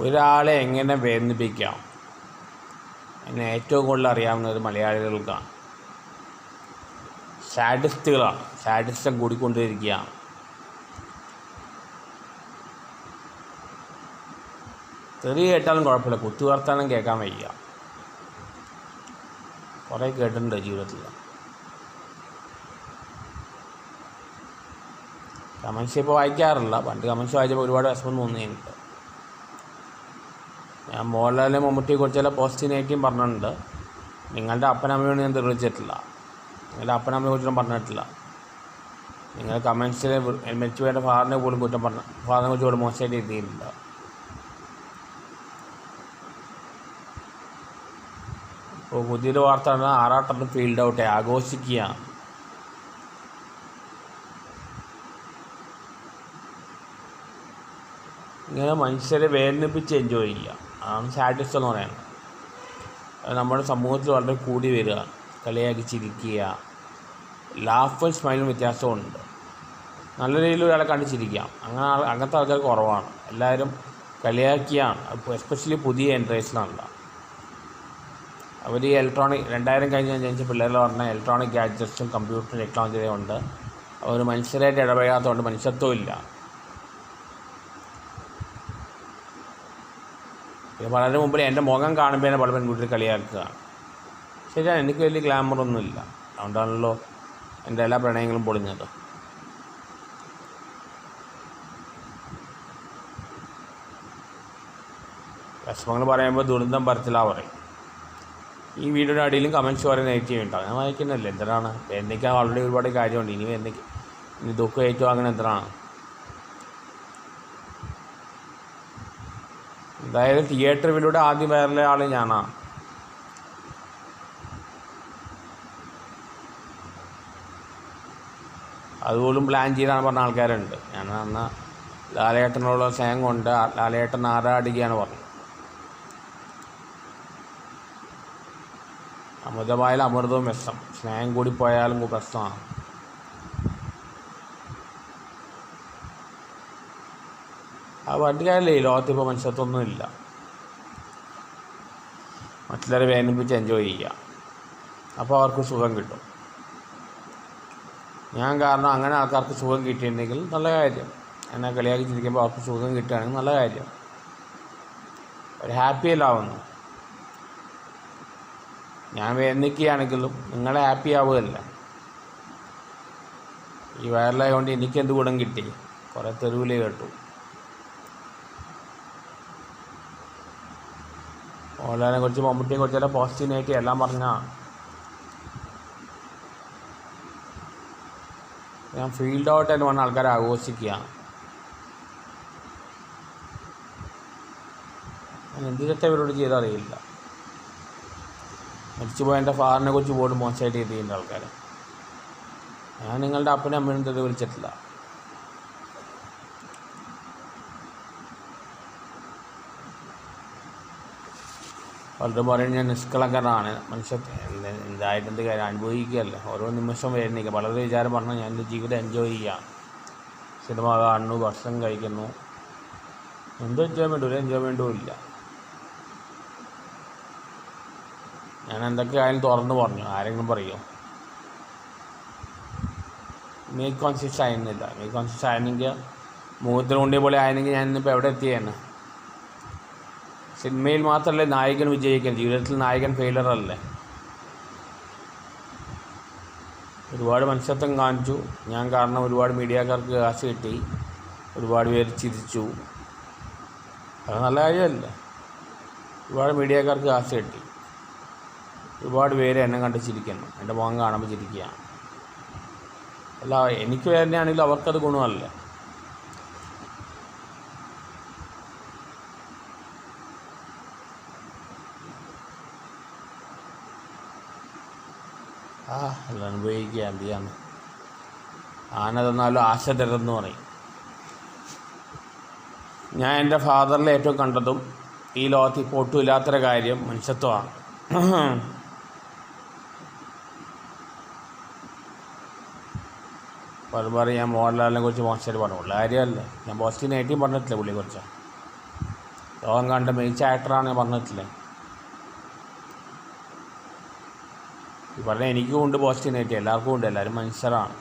ഒരാളെ എങ്ങനെ വേദനിപ്പിക്കാം എന്നെ ഏറ്റവും കൂടുതൽ അറിയാവുന്നത് മലയാളികൾക്കാണ്. സാഡിസ്റ്റുകളാണ്. സാഡിസ്റ്റം കൂടിക്കൊണ്ടിരിക്കുകയാണ്. തെറി കേട്ടാലും കുഴപ്പമില്ല. കുത്തി വർത്താനം കേൾക്കാൻ വയ്യ. കുറേ കേട്ടിട്ടുണ്ട് ജീവിതത്തിൽ. കമൻസ് ഇപ്പോൾ വായിക്കാറില്ല. പണ്ട് കമൻസ് വായിച്ചപ്പോൾ ഒരുപാട് വിഷമം തോന്നിയിട്ടുണ്ട്. ഞാൻ മോഹൻലാലിനെ മമ്മൂട്ടിയെ കുറിച്ചുള്ള പോസിറ്റീവ് നെഗറ്റീവ് പറഞ്ഞിട്ടുണ്ട്. നിങ്ങളുടെ അപ്പനമ്മയോട് ഞാൻ തെളിയിച്ചിട്ടില്ല. നിങ്ങളുടെ അപ്പനമ്മയെ കുറിച്ചും പറഞ്ഞിട്ടില്ല. നിങ്ങൾ കമൻസിൽ മെച്ചുവേന്റെ ഫാറിനെ പോലും കുറ്റം പറഞ്ഞ ഫാറിനെ കുറിച്ച് പോലും മോശമായിട്ട് എഴുതിയിട്ടില്ല. ഇപ്പോൾ പുതിയൊരു വാർത്ത ആറാട്ടം ഫീൽഡ് ഔട്ട് ആഘോഷിക്കുകയാണ്. ഇങ്ങനെ മനുഷ്യരെ വേദനിപ്പിച്ച് എൻജോയ് ചെയ്യുക. അതാണ് സാഡിസ്റ്റ് എന്ന് പറയുന്നത്. നമ്മുടെ സമൂഹത്തിൽ വളരെ കൂടി വരിക കളിയാക്കി ചിരിക്കുക ലാഫും സ്മൈലും വ്യത്യാസമുണ്ട്. നല്ല രീതിയിൽ ഒരാളെ കണ്ട് ചിരിക്കാം അങ്ങനെ അങ്ങനത്തെ ആൾക്കാർ കുറവാണ്. എല്ലാവരും കളിയാക്കിയാണ്. എസ്പെഷ്യലി പുതിയ ജനറേഷനാണല്ലോ അവർ ഈ ഇലക്ട്രോണിക് രണ്ടായിരം കഴിഞ്ഞ് ജനിച്ച പിള്ളേരിൽ പറഞ്ഞ ഇലക്ട്രോണിക് ഗാഡ്ജറ്റ്സും കമ്പ്യൂട്ടർ ടെക്നോളജിയും ഉണ്ട്. അവർ മനുഷ്യരായിട്ട് ഇടപഴകാത്തതുകൊണ്ട് മനുഷ്യത്വം ഇല്ല പിന്നെ വളരെ മുമ്പിൽ എന്റെ മുഖം കാണുമ്പോൾ എന്നെ പല പെൺകുട്ടികൾ കളിയാക്കുക. ശരിയാണ് എനിക്ക് വലിയ ഗ്ലാമറൊന്നുമില്ല അതുകൊണ്ടാണല്ലോ എന്റെ എല്ലാ പ്രണയങ്ങളും പൊളിഞ്ഞത്. വിഷമങ്ങൾ പറയുമ്പോൾ ദുരന്തം പരത്തിലാ പറയും ഈ വീഡിയോയുടെ അടിയിലും കമൻസ് വരെ നെഗറ്റീവ് ഉണ്ടാവും ഞാൻ വായിക്കുന്നില്ല എന്തിനാണ്? എനിക്ക് ആൾറെഡി ഒരുപാട് കാര്യമുണ്ട്. ഇനി എന്തൊക്കെ ഇനി ദുഃഖം ഏറ്റവും അങ്ങനെ എന്തിനാണ്? എന്തായാലും തിയേറ്ററിലൂടെ ആദ്യം വരുന്ന ആൾ ഞാനാണ് അതുപോലും പ്ലാൻ ചെയ്താണ് പറഞ്ഞ ആൾക്കാരുണ്ട്. ഞാൻ അന്ന് ലാലേട്ടനോട് സ്നേഹം കൊണ്ട് ലാലേട്ടൻ ആരാടുകയാണ് പറഞ്ഞു. അമൃതമായാലും അമൃതവും വിഷം. സ്നേഹം കൂടി പോയാലും പ്രശ്നമാണ്. ആ വണ്ടിക്കാരല്ലേ ഈ ലോകത്ത് ഇപ്പോൾ മനുഷ്യത്വമൊന്നുമില്ല മറ്റുള്ളവരെ വേദനിപ്പിച്ച് എൻജോയ് ചെയ്യുക. അപ്പോൾ അവർക്ക് സുഖം കിട്ടും. ഞാൻ കാരണം അങ്ങനെ ആൾക്കാർക്ക് സുഖം കിട്ടിയിട്ടുണ്ടെങ്കിൽ നല്ല കാര്യം. എന്നെ കളിയാക്കി ചിരിക്കുമ്പോൾ അവർക്ക് സുഖം കിട്ടുകയാണെങ്കിൽ നല്ല കാര്യം. ഒരു ഹാപ്പിയിലാവുന്നു ഞാൻ വേദനിക്കുകയാണെങ്കിലും നിങ്ങളെ ഹാപ്പി ആവുകയല്ല. ഈ വയറിലായതുകൊണ്ട് എനിക്കെന്ത് ഗുണം കിട്ടി? കുറേ തെരുവിലേ കേട്ടു. മോഹൻലാലിനെ കുറിച്ച് മമ്മൂട്ടിയെ കുറിച്ചെല്ലാം പോസിറ്റീവ് നെഗറ്റീവ് എല്ലാം പറഞ്ഞാ. ഞാൻ ഫീൽഡ് ഔട്ട് എന്ന് പറഞ്ഞ ആൾക്കാരെ ആഘോഷിക്കുക. ഞാൻ എന്ത് ഇവരോട് ചെയ്തറിയില്ല മരിച്ചുപോയ എന്റെ ഫാറിനെ കുറിച്ച് പോലും മോശമായിട്ട് ചെയ്തിട്ടുണ്ട് ആൾക്കാർ ഞാൻ നിങ്ങളുടെ അപ്പനും അമ്മയും വിളിച്ചിട്ടില്ല. പലരും പറയും ഞാൻ നിഷ്കളങ്കനാണ്. മനുഷ്യ എന്ത് എന്തായിട്ട് എന്ത് കാര്യം അനുഭവിക്കുകയല്ല? ഓരോ നിമിഷം വേദനിക്കുക വളരെ വിചാരം പറഞ്ഞാൽ ഞാൻ എന്റെ ജീവിതം എൻജോയ് ചെയ്യാം. സിനിമ കാണുന്നു ഭക്ഷണം കഴിക്കുന്നു. എന്ത് എൻജോയ്മെന്റും ഒരു എൻജോയ്മെന്റും ഇല്ല. ഞാൻ എന്തൊക്കെ ആയാലും തുറന്നു പറഞ്ഞു. ആരെങ്കിലും പറയോ? മേക്ക് കോൺഷ്യസ് ആയിരുന്നില്ല. മേക്ക് കോൺഷ്യസ് ആയിരുന്നെങ്കിൽ മുഖത്തിന് കൊണ്ടേ പോലെ ആയിരുന്നെങ്കിൽ ഞാൻ ഇന്നിപ്പോൾ എവിടെ എത്തിയാണ് സിനിമയിൽ മാത്രമല്ലേ നായകൻ വിജയിക്കാൻ ജീവിതത്തിൽ നായകൻ ഫെയിലർ അല്ലേ? ഒരുപാട് മനുഷ്യത്വം കാണിച്ചു. ഞാൻ കാരണം ഒരുപാട് മീഡിയക്കാർക്ക് കാശ് കിട്ടി. ഒരുപാട് പേര് ചിരിച്ചു. അത് നല്ല കാര്യമല്ലേ? ഒരുപാട് മീഡിയക്കാർക്ക് കാശ് കിട്ടി. ഒരുപാട് പേര് എന്നെ കണ്ട് ചിരിക്കുന്നു. എന്റെ മുഖം കാണുമ്പോൾ ചിരിക്കുകയാണ്. അല്ല എനിക്ക് വേദനയാണെങ്കിലും അവർക്കത് ഗുണമല്ല? ആ അത് അനുഭവിക്കുക എന്ത് ചെയ്യാന്ന് ആന തന്നാലും ആശ തരുന്നു പറയും. ഞാൻ എന്റെ ഫാദറിൽ ഏറ്റവും കണ്ടതും ഈ ലോകത്ത് ഇപ്പോൾ ഒട്ടും കാര്യം മനുഷ്യത്വമാണ്. പലരും പറയും ഞാൻ മോഹൻലാലിനെ കുറിച്ച് മോശമായിട്ട് പറഞ്ഞു കാര്യമല്ല. ഞാൻ പോസിറ്റീവ് നെഗറ്റീവ് പറഞ്ഞിട്ടില്ല പുള്ളിയെക്കുറിച്ച് ലോകം കണ്ട മികച്ച ആക്ടറാണ് ഞാൻ പറഞ്ഞിട്ടില്ലേ. ഈ പറഞ്ഞ എനിക്കും ഉണ്ട് പോസിറ്റീവ് എല്ലാവർക്കും ഉണ്ട്. എല്ലാവരും മനുഷ്യരാണ്.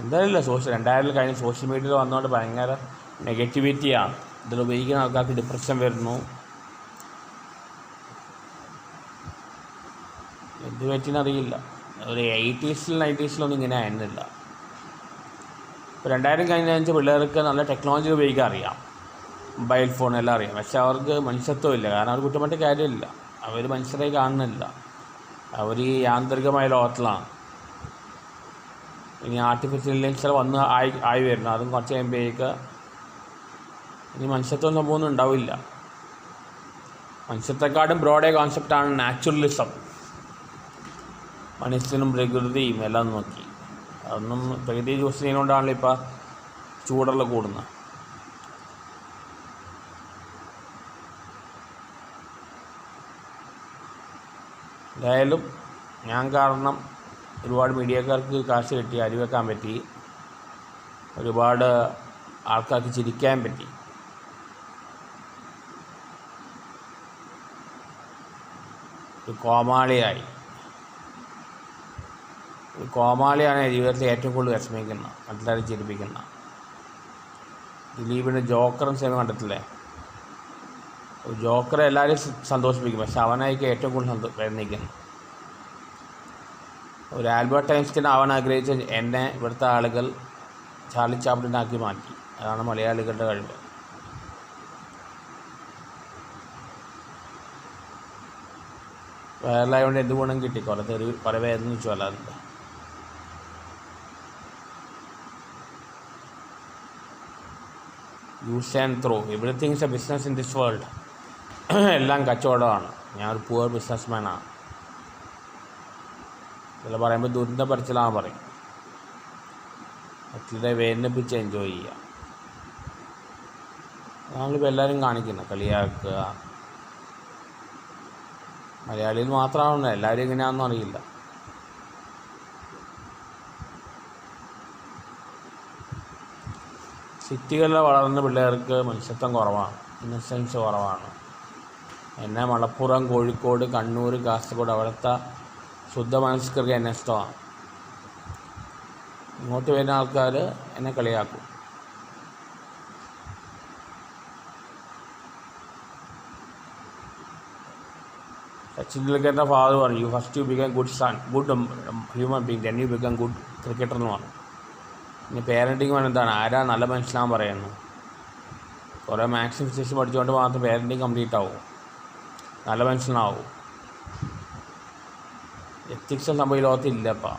എന്തായാലും സോഷ്യൽ രണ്ടായിരത്തിൽ കഴിഞ്ഞ് സോഷ്യൽ മീഡിയയിൽ വന്നുകൊണ്ട് ഭയങ്കര നെഗറ്റിവിറ്റിയാണ് ഇതിൽ ഉപയോഗിക്കുന്ന ആൾക്കാർക്ക് ഡിപ്രഷൻ വരുന്നു. എന്ത് പറ്റിയെന്നറിയില്ല ഒരു എയ്റ്റീസിൽ നയന്റീസിലൊന്നും ഇങ്ങനെ ആയിരുന്നില്ല. ഇപ്പോൾ രണ്ടായിരം കഴിഞ്ഞ പിള്ളേർക്ക് നല്ല ടെക്നോളജി ഉപയോഗിക്കാൻ അറിയാം. മൊബൈൽ ഫോൺ എല്ലാം അറിയാം. പക്ഷെ അവർക്ക് മനുഷ്യത്വമില്ല. കാരണം അവർ കുറ്റമറ്റ കാര്യമില്ല. അവർ മനുഷ്യരെ കാണുന്നില്ല. അവർ ഈ യാന്ത്രികമായ ലോകത്തിലാണ്. ഇനി ആർട്ടിഫിഷ്യൽ ഇന്റലിജൻസ് വന്ന് ആയി ആയി വരുന്നു. അതും കുറച്ച് കഴിയുമ്പോഴേക്ക് ഇനി മനുഷ്യത്വം സംഭവമൊന്നും ഉണ്ടാവില്ല. മനുഷ്യത്തെക്കാട്ടും ബ്രോഡേ കോൺസെപ്റ്റാണ് നാച്ചുറലിസം മനുഷ്യനും പ്രകൃതിയും എല്ലാം നോക്കി. അതൊന്നും പ്രകൃതി ചൂസ് ചെയ്യുന്നതുകൊണ്ടാണല്ലോ ഇപ്പോൾ ചൂടുള്ള കൂടുന്നത്. എന്തായാലും ഞാൻ കാരണം ഒരുപാട് മീഡിയക്കാർക്ക് കാശ് കിട്ടി അരി വെക്കാൻ പറ്റി. ഒരുപാട് ആൾക്കാർക്ക് ചിരിക്കാൻ പറ്റി. ഒരു കോമാളിയായി. ഒരു കോമാളിയാണ് ജീവിതത്തിൽ ഏറ്റവും കൂടുതൽ വിഷമിക്കുന്നത് മറ്റുള്ളവരെ ചിരിപ്പിക്കുന്ന. ദിലീപിന്റെ ജോക്കറും സിനിമ കണ്ടിട്ടില്ലേ? ജോക്കറെ എല്ലാവരും സന്തോഷിപ്പിക്കും. പക്ഷെ അവനായിരിക്കും ഏറ്റവും കൂടുതൽ സന്തോ വേദനിക്കുന്നത് ഒരു ആൽബർട്ട് ഐൻസ്റ്റീൻ ആവാൻ ആഗ്രഹിച്ച എന്നെ ഇവിടുത്തെ ആളുകൾ ചാർലി ചാപ്ലിനാക്കി മാറ്റി. അതാണ് മലയാളികളുടെ കഴിവ്. വയറിലായതുകൊണ്ട് എന്ത് ഗുണം കിട്ടി? കുറേ തെറി കുറേ വേദനിച്ചു അല്ലാതെ. Use and throw everything is a business in this world എല്ലാം കച്ചവടമാണ്. ഞാൻ ഒരു പുവർ ബിസിനസ്മാനാണ് ചില പറയുമ്പോൾ ദുരന്ത പറിച്ചിലാണ് പറയും മറ്റുള്ളവരെ വേദനിപ്പിച്ച് എൻജോയ് ചെയ്യുക നമ്മളിപ്പോൾ എല്ലാവരും കാണിക്കുന്നത് കളിയാക്കുക. മലയാളിയിൽ മാത്രമാണ്? എല്ലാവരും എങ്ങനെയാണെന്നും അറിയില്ല. സിറ്റികളിൽ വളർന്ന പിള്ളേർക്ക് മനുഷ്യത്വം കുറവാണ്. ഇന്നസെൻസ് കുറവാണ്. എന്നെ മലപ്പുറം കോഴിക്കോട് കണ്ണൂർ കാസർഗോഡ് അവിടുത്തെ ശുദ്ധ മനസ്കർക്ക് എന്നെ ഇഷ്ടമാണ്. ഇങ്ങോട്ട് വരുന്ന ആൾക്കാർ എന്നെ കളിയാക്കും. സച്ചിൻ ടെണ്ടുൽക്കറിന്റെ ഫാദർ പറഞ്ഞു you first you become good son good human being then you become good cricketer എന്ന് പറഞ്ഞു. ഇനി പേരന്റിങ് വേണം എന്താണ്? ആരാ നല്ല മനുഷ്യനാൻ പറയുന്നത്? കുറേ മാത്സും ഫിസിക്സും പഠിച്ചുകൊണ്ട് മാത്രം പേരന്റിങ് കംപ്ലീറ്റ് ആവും. നല്ല മനുഷ്യനാവും. എത്തിക്സ് സംഭവം ഈ ലോകത്തില്ല ഇപ്പം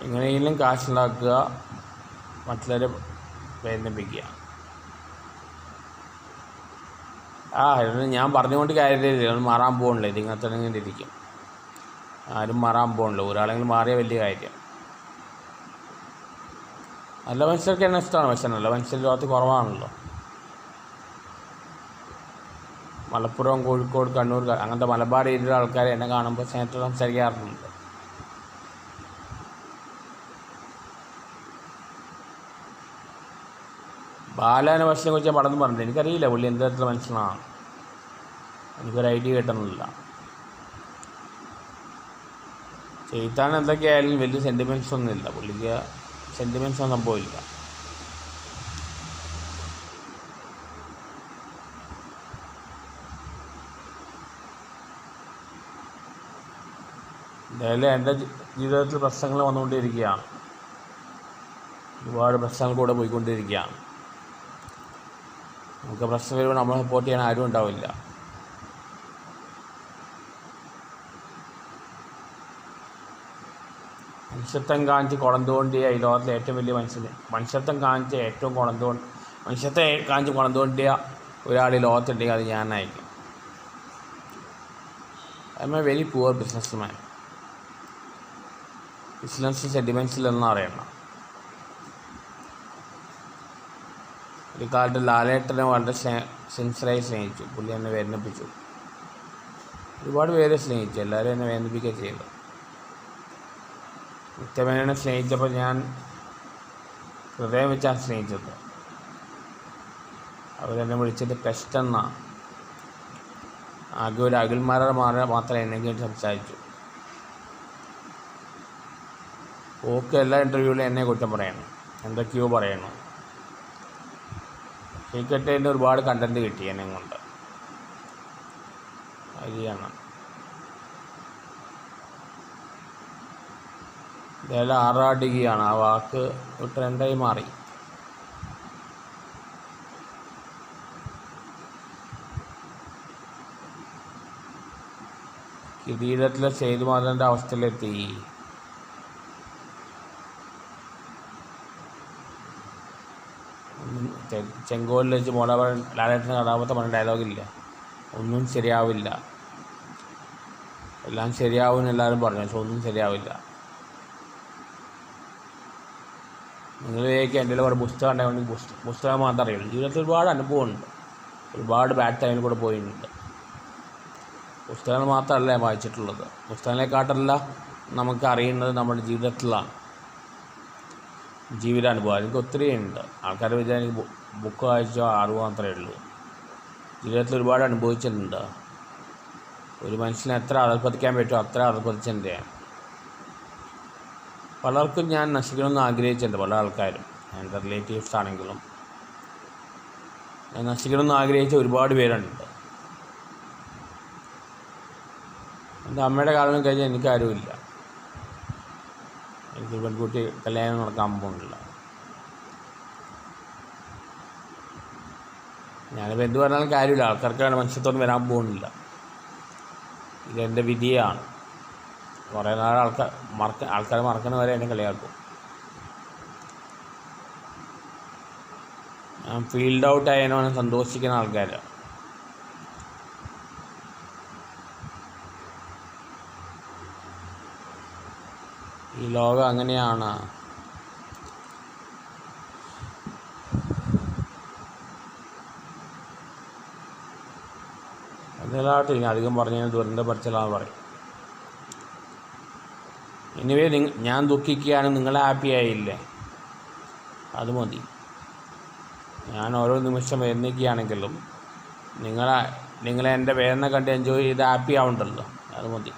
എങ്ങനെയെങ്കിലും കാശുണ്ടാക്കുക മറ്റുള്ളവരെ വേദനിപ്പിക്കുക. ആ ഞാൻ പറഞ്ഞുകൊണ്ട് കാര്യമില്ല. മാറാൻ പോകണില്ല ഇതിങ്ങനെ തന്നെ ഇരിക്കും. ആരും മാറാൻ പോകണില്ല ഒരാളെങ്കിലും മാറിയ വലിയ കാര്യം. നല്ല മനുഷ്യർക്ക് എന്നെ ഇഷ്ടമാണ്. പക്ഷേ നല്ല മനുഷ്യർ ലോകത്ത് കുറവാണല്ലോ. മലപ്പുറം കോഴിക്കോട് കണ്ണൂർ അങ്ങനത്തെ മലബാർ ഏരിയയിലെ ആൾക്കാർ എന്നെ കാണുമ്പോൾ സ്നേഹത്തിൽ സംസാരിക്കാറുണ്ട്. ബാലാന പക്ഷിനെ കുറിച്ച് ഞാൻ പടന്ന് പറഞ്ഞില്ല എനിക്കറിയില്ല പുള്ളി എന്ത് തരത്തിലുള്ള മനുഷ്യനാണ്. എനിക്കൊരു ഐഡിയ കിട്ടുന്നില്ല. ചെയ്ത്താൻ എന്തൊക്കെയായാലും വലിയ സെന്റിമെൻസ് ഒന്നുമില്ല. പുള്ളിക്ക് സെന്റിമെൻസ് ഒന്നും സംഭവമില്ല. എന്തായാലും എന്റെ ജീവിതത്തിൽ പ്രശ്നങ്ങൾ വന്നുകൊണ്ടിരിക്കുകയാണ് ഒരുപാട് പ്രശ്നങ്ങൾ കൂടെ പോയിക്കൊണ്ടിരിക്കുകയാണ് നമുക്ക് പ്രശ്നം വരുമ്പോൾ നമ്മളെ സപ്പോർട്ട് ചെയ്യാൻ ആരും ഉണ്ടാവില്ല. മനുഷ്യത്വം കാണിച്ച് കുളന്തുകൊണ്ടിയ ഈ ലോകത്തിലെ ഏറ്റവും വലിയ മനുഷ്യന് മനുഷ്യത്വം കാണിച്ച് ഏറ്റവും കുളന്തു മനുഷ്യത്തെ കാണിച്ച് കുളന്തുകൊണ്ടിയ ഒരാൾ ഈ ലോകത്തുണ്ടെങ്കിൽ അത് ഞാനായിരിക്കും. I'm a very poor businessman business എന്ന് അറിയണം ഒരു കാലത്ത് ലാലേട്ടനെ വളരെ സിൻസിയറായി സ്നേഹിച്ചു. പുള്ളി എന്നെ വേദനിപ്പിച്ചു. ഒരുപാട് പേരെ സ്നേഹിച്ചു. എല്ലാവരും എന്നെ വേദനിപ്പിക്കുക ചെയ്തു നിത്യമേനെ സ്നേഹിച്ചപ്പോൾ ഞാൻ ഹൃദയം വെച്ചാണ് സ്നേഹിച്ചത്. അവരെന്നെ വിളിച്ചിട്ട് പെസ്റ്റെന്ന ആകെ ഒരു അഖിൽമാരുടെ മാറ മാത്രമേ എന്നെങ്കിലും സംസാരിച്ചു. ഓക്കെ എല്ലാ ഇന്റർവ്യൂവിലും എന്നെ കുറ്റം പറയണം. എന്തൊക്കെയോ പറയണം. സീക്രട്ടേന്റെ ഒരുപാട് കണ്ടന്റ് കിട്ടി എന്നെ കൊണ്ട്. അരിയാണ് ഇതെല്ലാം ആ വാക്ക് ട്രെൻഡായി മാറി. കിരീടത്തിലെ സേതുമാധവന്റെ അവസ്ഥയിലെത്തി. ചെങ്കോലിൽ വെച്ച് മോളെ ലാലേട്ടന്റെ കഥാപാത്രം പറഞ്ഞ ഡയലോഗില്ല? ഒന്നും ശരിയാവില്ല. എല്ലാം ശരിയാവും എല്ലാവരും പറഞ്ഞു പക്ഷെ ഒന്നും ശരിയാവില്ല. നിങ്ങളിലേക്ക് എന്റെ കുറേ പുസ്തകം ഉണ്ടായതുകൊണ്ട് പുസ്തകം മാത്രമേ അറിയുള്ളൂ. ജീവിതത്തിൽ ഒരുപാട് അനുഭവമുണ്ട്. ഒരുപാട് ബാഡ് ടൈമിൽ കൂടെ പോയിട്ടുണ്ട്. പുസ്തകങ്ങൾ മാത്രമല്ല വായിച്ചിട്ടുള്ളത്. പുസ്തകങ്ങളെക്കാട്ടല്ല നമുക്ക് അറിയുന്നത് നമ്മുടെ ജീവിതത്തിലാണ്. ജീവിതാനുഭവം. എനിക്ക് ഒത്തിരി ഉണ്ട്. വിചാരിച്ചാൽ എനിക്ക് ബുക്ക് വായിച്ചോ അറിവ് മാത്രമേ ഉള്ളൂ. ജീവിതത്തിൽ ഒരുപാട് അനുഭവിച്ചിട്ടുണ്ട്. ഒരു മനുഷ്യനെ എത്ര അധപ്പതിക്കാൻ പറ്റുമോ അത്ര ഞാൻ പലർക്കും ഞാൻ നശിക്കണമെന്ന് ആഗ്രഹിച്ചിട്ടുണ്ട് പല ആൾക്കാരും. എന്റെ റിലേറ്റീവ്സ് ആണെങ്കിലും. ഞാൻ നശിക്കണമെന്ന് ആഗ്രഹിച്ച ഒരുപാട് പേരുണ്ട്. എന്റെ അമ്മയുടെ കാലം കഴിഞ്ഞാൽ എനിക്കാരുമില്ല എനിക്ക് പെൺകുട്ടി കല്യാണം നടക്കാൻ പോകുന്നില്ല. ഞാനിപ്പോൾ എന്ത് പറഞ്ഞാലും കാര്യമില്ല. ആൾക്കാർക്കാണ് മനുഷ്യത്തോട് വരാൻ പോകുന്നില്ല. ഇതെന്റെ വിധിയാണ്. കുറേ നാൾ ആൾക്കാർ മറക്ക ആൾക്കാർ മറക്കണ വരെ എന്നെ കളിയാക്കും. ഞാൻ ഫീൽഡ് ഔട്ട് ഞാൻ സന്തോഷിക്കുന്ന ആൾക്കാരാണ് ഈ ലോകം അങ്ങനെയാണ്. അതിനാട്ടിൽ ഇനി അധികം പറഞ്ഞു ദുരന്ത പറിച്ചാണെന്ന് പറയും ഇനിവേ ഞാൻ ദുഃഖിക്കുകയാണ് നിങ്ങളെ ഹാപ്പി ആയില്ലേ? അത് മതി. ഞാൻ ഓരോ നിമിഷം വേദനിക്കുകയാണെങ്കിലും നിങ്ങളെ നിങ്ങളെ എന്റെ വേദന കണ്ട് എൻജോയ് ചെയ്ത് ഹാപ്പി ആവണ്ടല്ലോ. അത് മതി.